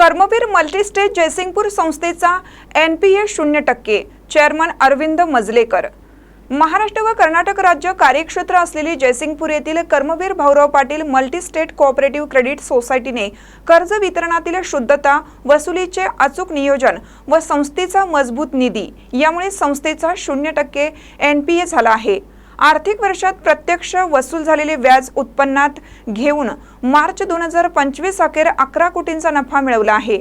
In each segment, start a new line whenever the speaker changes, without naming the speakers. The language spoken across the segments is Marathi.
कर्मवीर मल्टीस्टेट जयसिंगपूर संस्थेचा एन पी ए शून्य टक्के चेअरमन अरविंद मजलेकर. महाराष्ट्र व कर्नाटक राज्य कार्यक्षेत्र असलेली जयसिंगपूर येथील Karmaveer Bhaurao Patil multistate cooperative credit सोसायटीने कर्ज वितरणातील शुद्धता वसुलीचे अचूक नियोजन व संस्थेचा मजबूत निधी यामुळे संस्थेचा शून्य टक्के एन पी ए झाला आहे. आर्थिक वर्षात प्रत्यक्ष वसूल झालेले व्याज उत्पन्नात घेऊन मार्च दोन हजार पंचवीस अखेर अकरा कोटींचा नफा मिळवला आहे.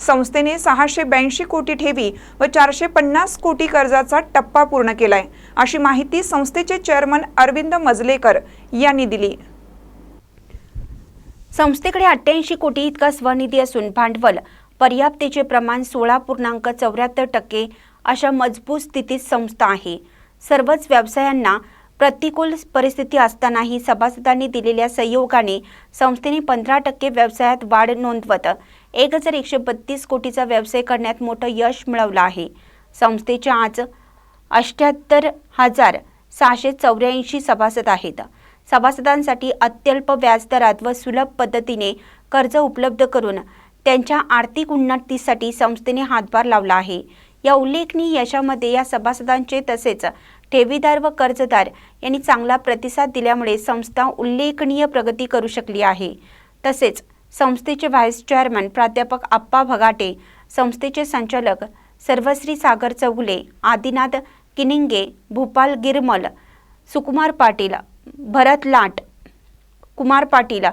संस्थेने सहाशे ब्याऐंशी कोटी ठेवी व चारशे पन्नास कोटी कर्जाचा टप्पा पूर्ण केलाय अशी माहिती संस्थेचे चेअरमन अरविंद मजलेकर यांनी दिली.
संस्थेकडे अठ्ठ्याऐंशी कोटी इतका स्वनिधी असून भांडवल पर्याप्ततेचे प्रमाण सोळा पूर्णांक चौऱ्याहत्तर टक्के अशा मजबूत स्थितीत संस्था आहे. सर्वच व्यवसायांना प्रतिकूल परिस्थिती असतानाही सभासदांनी दिलेल्या सहयोगाने संस्थेने पंधरा टक्के व्यवसायात वाढ नोंदवत एक हजार एकशे बत्तीस कोटीचा व्यवसाय करण्यात मोठं यश मिळवलं आहे. संस्थेच्या आज अष्ट्याहत्तर हजार सहाशे चौऱ्याऐंशी सभासद आहेत. सभासदांसाठी अत्यल्प व्याजदरात व सुलभ पद्धतीने कर्ज उपलब्ध करून त्यांच्या आर्थिक उन्नतीसाठी संस्थेने हातभार लावला आहे. या उल्लेखनीय यशामध्ये या सभासदांचे तसेच ठेवीदार व कर्जदार यांनी चांगला प्रतिसाद दिल्यामुळे संस्था उल्लेखनीय प्रगती करू शकली आहे. तसेच संस्थेचे व्हाईस चेअरमन प्राध्यापक आप्पा भगाटे संस्थेचे संचालक सर्वश्री सागर चौगुले आदिनाथ किनिंगे भूपाल गिरमल सुकुमार पाटील भरत लाट कुमार पाटील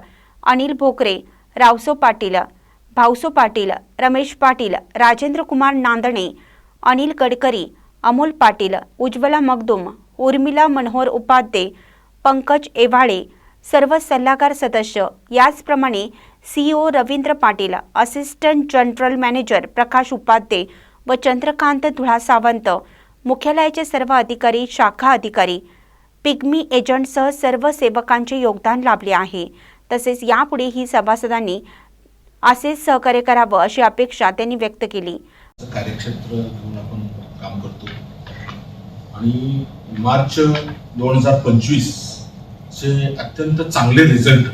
अनिल भोकरे रावसो पाटील भाऊसो पाटील रमेश पाटील राजेंद्र कुमार नांदणे अनिल गडकरी अमोल पाटील उज्ज्वला मगदुम उर्मिला मनोहर उपाध्ये पंकज एव्हाळे सर्व सल्लागार सदस्य. याचप्रमाणे CEO Ravindra Patil assistant general manager Prakash Upadhye व चंद्रकांत धुळा सावंत मुख्यालयाचे सर्व अधिकारी शाखा अधिकारी पिग्मी एजंटसह सर्व सेवकांचे योगदान लाभले आहे. तसेच यापुढेही सभासदांनी असेच सहकार्य करावं अशी अपेक्षा त्यांनी व्यक्त केली.
कार्यक्षेत्र घेऊन आपण काम करतो. आणि मार्च दोन हजार पंचवीस चे अत्यंत चांगले रिझल्ट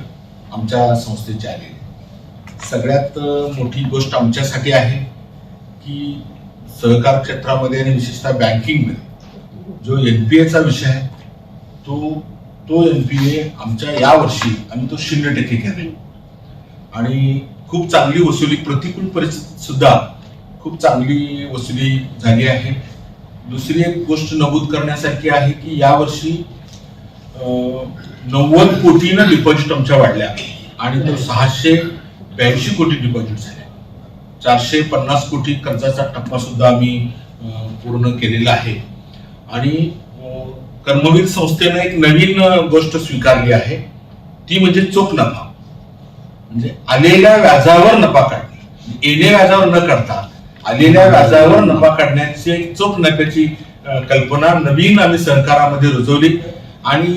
आमच्या संस्थेचे आले सगळ्यात मोठी गोष्ट आमच्यासाठी आहे की सहकार क्षेत्रामध्ये आणि विशेषतः बँकिंगमध्ये जो एन पी एचा विषय आहे तो तो एन पी ए आमच्या यावर्षी आम्ही तो शून्य टक्के केला आणि खूप चांगली वसुली प्रतिकूल परिस्थितीत सुद्धा खूप चांगली वसुली झाली आहे. दुसरी एक गोष्ट नमूद करण्यासारखी आहे की यावर्षी नव्वद कोटीनं डिपॉझिट आमच्या वाढल्या आणि तो सहाशे ब्याऐंशी कोटी डिपॉझिट झाले. चारशे पन्नास कोटी कर्जाचा टप्पा सुद्धा आम्ही पूर्ण केलेला आहे. आणि कर्मवीर संस्थेनं एक नवीन गोष्ट स्वीकारली आहे. ती म्हणजे चोख नफा. म्हणजे आलेल्या व्याजावर नफा काढणे. येणे व्याजावर न काढता आलेल्या व्याजावर नफा काढण्याची एक चोख नफ्याची कल्पना नवीन आम्ही सहकारामध्ये रुजवली. आणि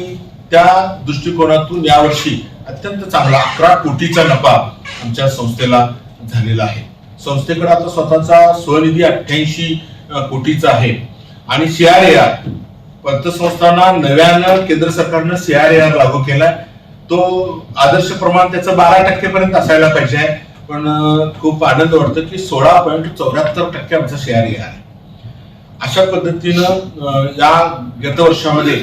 त्या दृष्टिकोनातून यावर्षी अत्यंत चांगला अकरा कोटीचा नफा आमच्या संस्थेला झालेला आहे. संस्थेकडे आता स्वतःचा स्वनिधी अठ्ठ्याऐंशी कोटीचा आहे. आणि सीआरएआर पतसंस्थांना नव्यानं केंद्र सरकारनं सीआरएआर लागू केलाय. तो आदर्श प्रमाण त्याचं बारा टक्केपर्यंत असायला पाहिजे. आहे पण खूप आनंद वाटतो की सोळा पॉईंट चौऱ्याहत्तर टक्के आमचा शेअर आहे. अशा पद्धतीनं या गत वर्षामध्ये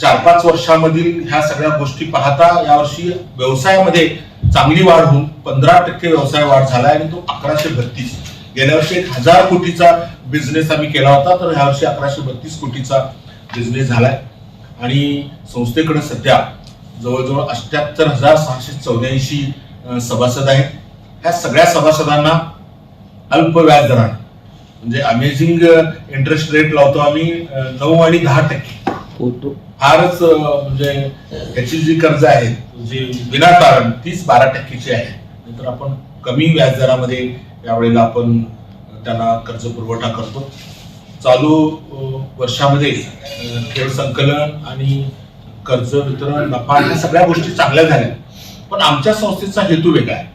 चार पाच वर्षामधील ह्या सगळ्या गोष्टी पाहता यावर्षी व्यवसायामध्ये चांगली वाढ होऊन पंधरा टक्के व्यवसाय वाढ झाला आणि तो अकराशे बत्तीस. गेल्या वर्षी एक हजार कोटीचा बिझनेस आम्ही केला होता तर ह्या वर्षी अकराशे बत्तीस कोटीचा बिझनेस झालाय. आणि संस्थेकडे सध्या जवळजवळ अठ्याहत्तर हजार सहाशे चौऱ्याऐंशी सभासद आहेत ह्या सगळ्या सभासदांना अल्प व्याज दराने. म्हणजे अमेझिंग इंटरेस्ट रेट लावतो आम्ही नऊ आणि दहा टक्के. फारच म्हणजे त्याची जी कर्ज आहे जी विनाकारण तीच बारा टक्केची आहे. नंतर आपण कमी व्याजदरामध्ये यावेळेला आपण त्यांना कर्ज पुरवठा करतो. चालू वर्षामध्ये खेळ संकलन आणि कर्ज वितरण नफा ह्या सगळ्या गोष्टी चांगल्या झाल्या. पण आमच्या संस्थेचा हेतू वेगळा आहे.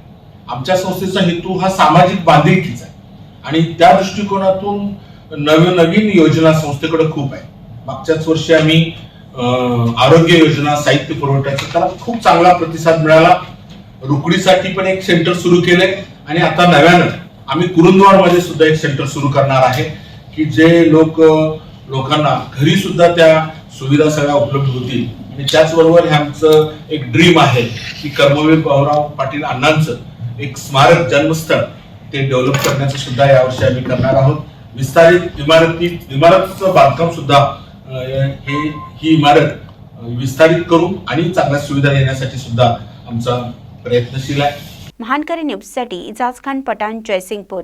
आमच्या संस्थेचा हेतू हा सामाजिक बांधिलकीचा आहे. आणि त्या दृष्टिकोनातून नवनवीन योजना संस्थेकडे खूप आहे. मागच्याच वर्षी आम्ही आरोग्य योजना साहित्य पुरवठ्याचा त्याला खूप चांगला प्रतिसाद मिळाला. रुकडीसाठी पण एक सेंटर सुरू केलंय. आणि आता नव्यानं आम्ही कुरुंदवाडमध्ये सुद्धा एक सेंटर सुरू करणार आहे की जे लोक लोकांना घरी सुद्धा त्या सुविधा सगळ्या उपलब्ध होतील. आणि त्याचबरोबर हे आमचं एक ड्रीम आहे की कर्मवीर भाऊराव पाटील अण्णांचं एक स्मारक जन्मस्थळ ते डेव्हलप करण्याचं सुद्धा यावर्षी आम्ही करणार आहोत. विस्तारित इमारती इमारतीचं बांधकाम सुद्धा हे ही इमारत विस्तारित करू आणि चांगल्या सुविधा देण्यासाठी सुद्धा आमचा प्रयत्नशील आहे.
महानकरी न्यूजसाठी इजाज खान पठाण जयसिंगपूर.